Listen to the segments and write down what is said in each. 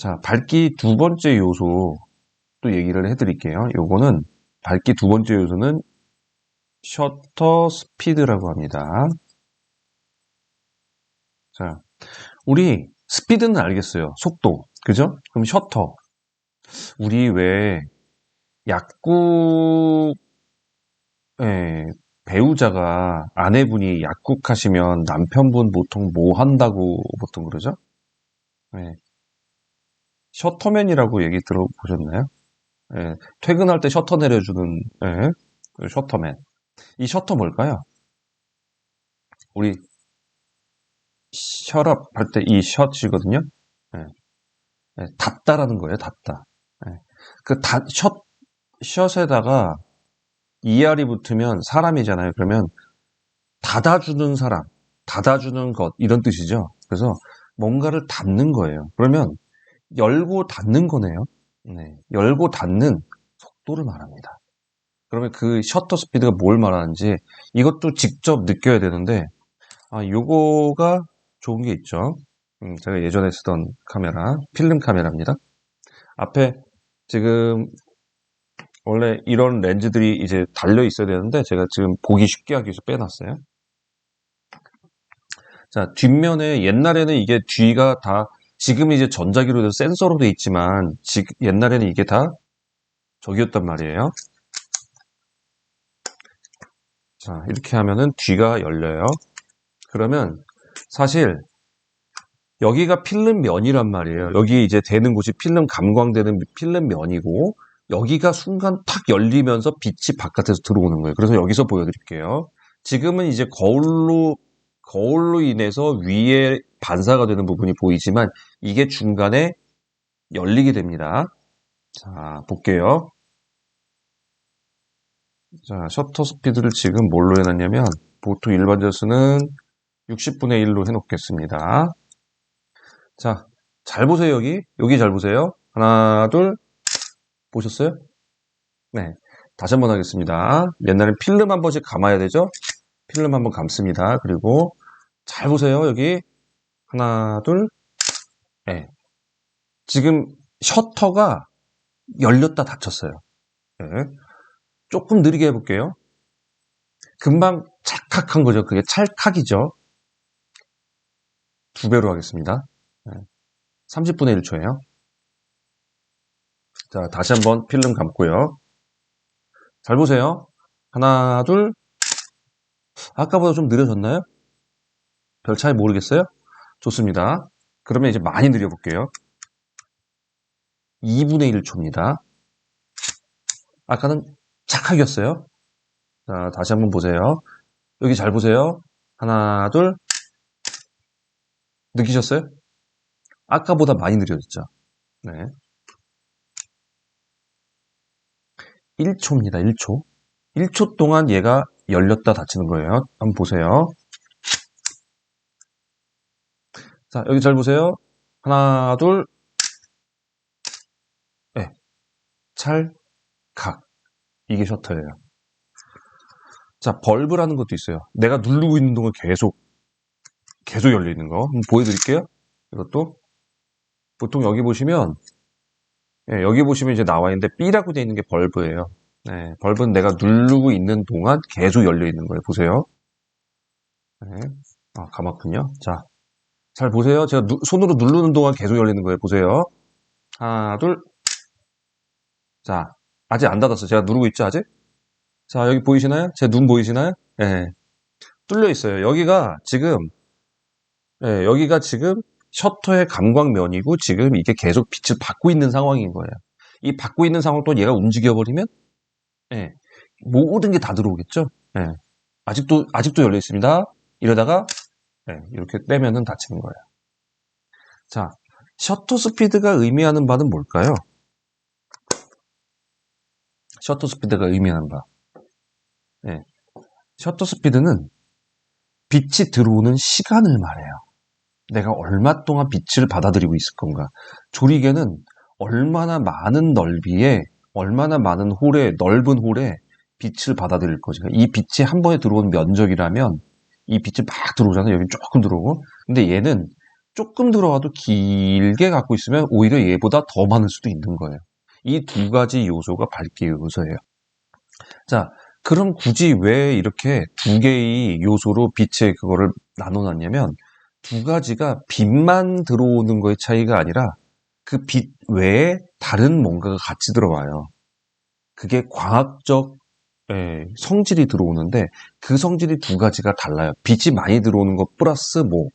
자, 밝기 두 번째 요소 또 얘기를 해드릴게요. 요거는 밝기 두 번째 요소는 셔터 스피드라고 합니다. 자, 우리 스피드는 알겠어요. 속도. 그죠? 그럼 셔터. 우리 왜 약국 예, 배우자가 아내분이 약국하시면 남편분 보통 뭐 한다고 보통 그러죠? 예, 셔터맨이라고 얘기 들어보셨나요? 예, 퇴근할 때 셔터 내려주는 예, 그 셔터맨. 이 셔터 뭘까요? 우리 셔럽 할 때 이 셔츠거든요. 예, 예, 닫다라는 거예요. 닫다. 예, 그 닫, 셔, 셔츠에다가 ER이 붙으면 사람이잖아요. 그러면 닫아주는 사람, 닫아주는 것 이런 뜻이죠. 그래서 뭔가를 닫는 거예요. 그러면 열고 닫는 거네요. 네, 열고 닫는 속도를 말합니다. 그러면 그 셔터 스피드가 뭘 말하는지 이것도 직접 느껴야 되는데 아, 요거가 좋은 게 있죠. 음, 제가 예전에 쓰던 카메라, 필름 카메라입니다. 앞에 지금 원래 이런 렌즈들이 이제 달려 있어야 되는데 제가 지금 보기 쉽게 하기 위해서 빼놨어요. 자, 뒷면에 옛날에는 이게 뒤가 다 지금 이제 전자기로 돼서 센서로 돼 있지만 지, 옛날에는 이게 다 저기였단 말이에요. 자, 이렇게 하면은 뒤가 열려요. 그러면 사실 여기가 필름 면이란 말이에요. 여기 이제 되는 곳이 필름 감광되는 필름 면이고 여기가 순간 탁 열리면서 빛이 바깥에서 들어오는 거예요. 그래서 여기서 보여드릴게요. 지금은 이제 거울로 거울로 인해서 위에 반사가 되는 부분이 보이지만 이게 중간에 열리게 됩니다. 자, 볼게요. 자, 셔터 스피드를 지금 뭘로 해놨냐면 보통 일반 저수는 60분의 1로 해놓겠습니다. 자, 잘 보세요, 여기. 여기 잘 보세요. 하나, 둘. 보셨어요? 네. 다시 한번 하겠습니다. 옛날엔 필름 한 번씩 감아야 되죠? 필름 한 번 감습니다. 그리고 잘 보세요, 여기. 하나, 둘. 네. 지금 셔터가 열렸다 닫혔어요. 네. 조금 느리게 해볼게요. 금방 찰칵한 거죠. 그게 찰칵이죠. 두 배로 하겠습니다. 30분의 1초예요. 자, 다시 한번 필름 감고요. 잘 보세요. 하나, 둘. 아까보다 좀 느려졌나요? 별 차이 모르겠어요? 좋습니다. 그러면 이제 많이 느려볼게요. 2분의 1초입니다. 아까는 착하겼어요. 자, 다시 한번 보세요. 여기 잘 보세요. 하나, 둘. 느끼셨어요? 아까보다 많이 느려졌죠. 네. 1초입니다. 1초. 1초 동안 얘가 열렸다 닫히는 거예요. 한번 보세요. 자, 여기 잘 보세요. 하나, 둘. 네. 찰 각. 이게 셔터예요. 자, 벌브라는 것도 있어요. 내가 누르고 있는 동안 계속, 계속 열려 있는 거. 한번 보여드릴게요. 이것도. 보통 여기 보시면, 네, 여기 보시면 이제 나와 있는데 B라고 되어 있는 게 벌브예요. 네, 벌브는 내가 누르고 있는 동안 계속 열려 있는 거예요. 보세요. 네. 아, 감았군요. 자, 잘 보세요. 제가 누, 손으로 누르는 동안 계속 열리는 거예요. 보세요. 하나, 둘. 자, 아직 안 닫았어요. 제가 누르고 있죠, 아직? 자, 여기 보이시나요? 제 눈 보이시나요? 예. 네. 뚫려 있어요. 여기가 지금, 예, 여기가 지금 셔터의 감광면이고 지금 이게 계속 빛을 받고 있는 상황인 거예요. 이 받고 있는 상황을 또 얘가 움직여버리면, 예, 모든 게 다 들어오겠죠? 예. 아직도, 아직도 열려 있습니다. 이러다가, 예, 이렇게 떼면은 닫히는 거예요. 자, 셔터 스피드가 의미하는 바는 뭘까요? 셔터 스피드가 의미하는 바. 네. 셔터 스피드는 빛이 들어오는 시간을 말해요. 내가 얼마 동안 빛을 받아들이고 있을 건가. 조리개는 얼마나 많은 넓이에, 얼마나 많은 홀에, 넓은 홀에 빛을 받아들일 거지. 이 빛이 한 번에 들어온 면적이라면 이 빛이 막 들어오잖아요. 여기 조금 들어오고. 근데 얘는 조금 들어와도 길게 갖고 있으면 오히려 얘보다 더 많을 수도 있는 거예요. 이 두 가지 요소가 밝기 요소예요. 자, 그럼 굳이 왜 이렇게 두 개의 요소로 빛의 그거를 나눠놨냐면 두 가지가 빛만 들어오는 거의 차이가 아니라 그 빛 외에 다른 뭔가가 같이 들어와요. 그게 과학적 예, 성질이 들어오는데 그 성질이 두 가지가 달라요. 빛이 많이 들어오는 것 플러스 뭐.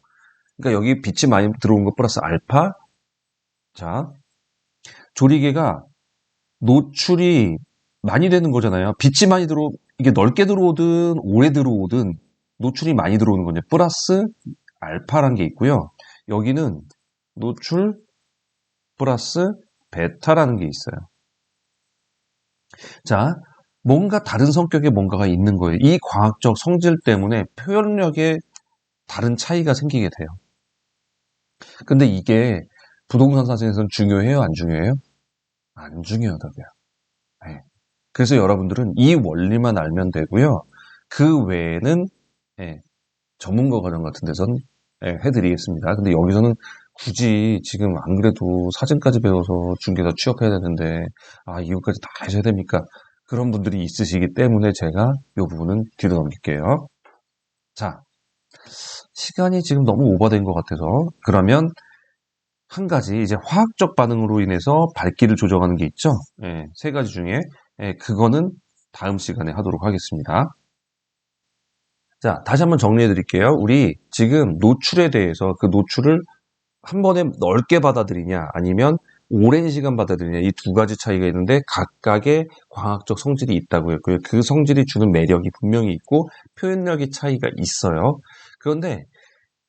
그러니까 여기 빛이 많이 들어오는 것 플러스 알파. 자, 조리개가 노출이 많이 되는 거잖아요. 빛이 많이 들어 이게 넓게 들어오든 오래 들어오든 노출이 많이 들어오는 거냐. 플러스 알파란 게 있고요. 여기는 노출 플러스 베타라는 게 있어요. 자, 뭔가 다른 성격의 뭔가가 있는 거예요. 이 과학적 성질 때문에 표현력에 다른 차이가 생기게 돼요. 근데 이게 부동산 사진에서는 중요해요? 안 중요해요? 안 중요하다고요. 네. 그래서 여러분들은 이 원리만 알면 되고요. 그 외에는 네, 전문가 과정 같은 데선 네, 해드리겠습니다. 근데 여기서는 굳이 지금 안 그래도 사진까지 배워서 중개사 취업해야 되는데 아 이것까지 다 하셔야 됩니까? 그런 분들이 있으시기 때문에 제가 이 부분은 뒤로 넘길게요. 자, 시간이 지금 너무 오버된 것 같아서 그러면 한 가지 이제 화학적 반응으로 인해서 밝기를 조정하는 게 있죠. 예, 세 가지 중에 예, 그거는 다음 시간에 하도록 하겠습니다. 자, 다시 한번 정리해 드릴게요. 우리 지금 노출에 대해서 그 노출을 한 번에 넓게 받아들이냐 아니면 오랜 시간 받아들이냐 이 두 가지 차이가 있는데 각각의 과학적 성질이 있다고 했고요. 그 성질이 주는 매력이 분명히 있고 표현력의 차이가 있어요. 그런데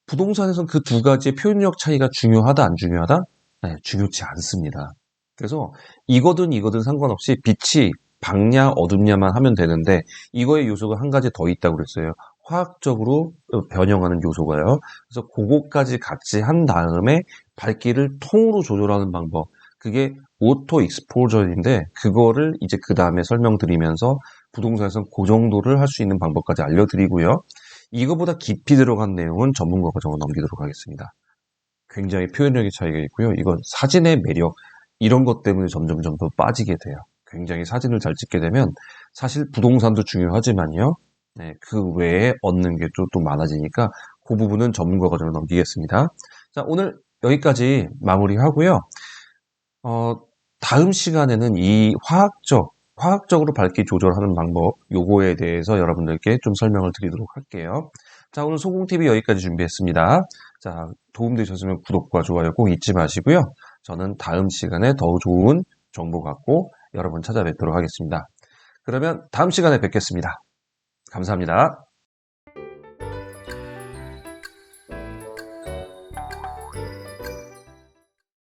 부동산에서는 그 두 가지의 표현력 차이가 중요하다 안 중요하다? 네, 중요치 않습니다. 그래서 이거든 이거든 상관없이 빛이 밝냐 어둡냐만 하면 되는데 이거의 요소가 한 가지 더 있다고 그랬어요. 화학적으로 변형하는 요소가요. 그래서 그거까지 같이 한 다음에 밝기를 통으로 조절하는 방법. 그게 오토 익스포저인데 그거를 이제 그 다음에 설명드리면서 부동산에서는 그 정도를 할 수 있는 방법까지 알려드리고요. 이거보다 깊이 들어간 내용은 전문가 과정을 넘기도록 하겠습니다. 굉장히 표현력의 차이가 있고요. 이건 사진의 매력 이런 것 때문에 점점 점 더 빠지게 돼요. 굉장히 사진을 잘 찍게 되면 사실 부동산도 중요하지만요. 네, 그 외에 얻는 게 또 많아지니까 그 부분은 전문가 과정을 넘기겠습니다. 자, 오늘 여기까지 마무리하고요. 어, 다음 시간에는 이 화학적, 화학적으로 밝기 조절하는 방법, 요거에 대해서 여러분들께 좀 설명을 드리도록 할게요. 자, 오늘 소공TV 여기까지 준비했습니다. 자, 도움되셨으면 구독과 좋아요 꼭 잊지 마시고요. 저는 다음 시간에 더 좋은 정보 갖고 여러분 찾아뵙도록 하겠습니다. 그러면 다음 시간에 뵙겠습니다. 감사합니다.